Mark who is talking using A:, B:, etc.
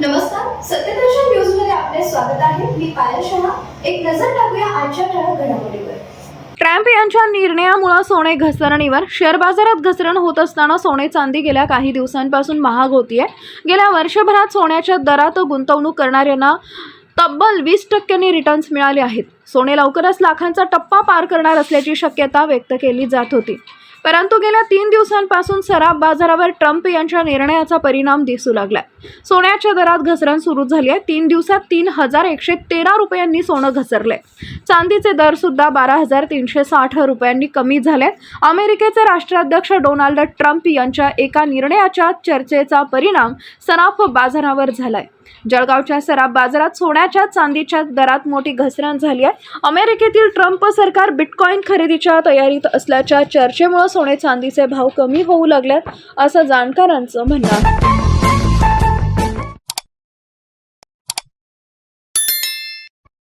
A: नमस्कार सत्यदर्शन न्यूजमध्ये आपले स्वागत आहे. मी पायल शहा. एक नजर टाकूया आजच्या ठळक घडामोडीवर.
B: ट्रम्प यांच्या निर्णयामुळे सोने घसरणीवर शेअर बाजारात घसरण होत असताना सोने चांदी गेल्या काही दिवसांपासून महाग होतीये. गेल्या वर्षभरात सोन्याच्या दरात गुंतवणूक करणाऱ्यांना तब्बल वीस टक्क्यांनी रिटर्न्स मिळाले आहेत. सोने लवकरच लाखांचा टप्पा पार करणार असल्याची शक्यता व्यक्त केली जात होती. परंतु गेल्या तीन दिवसांपासून सराफ बाजारावर ट्रम्प यांच्या निर्णयाचा परिणाम दिसू लागलाय. सोन्याच्या दरात घसरण सुरू झाली आहे. तीन दिवसात तीन हजार एकशे तेरा रुपयांनी सोनं घसरलंय. चांदीचे दर सुद्धा बारा हजार तीनशे साठ रुपयांनी कमी झाले अमेरिकेचे राष्ट्राध्यक्ष डोनाल्ड ट्रम्प यांच्या एका निर्णयाच्या चर्चेचा परिणाम सराफ बाजारावर झालाय. जळगावच्या सराफ बाजारात सोन्याच्या चांदीच्या दरात मोठी घसरण झाली आहे. अमेरिकेतील ट्रम्प सरकार बिटकॉईन खरेदीच्या तयारीत असल्याच्या चर्चेमुळे सोने चांदीचे भाव कमी होऊ लागल्यात असं जाणकारांचं म्हणणं आहे.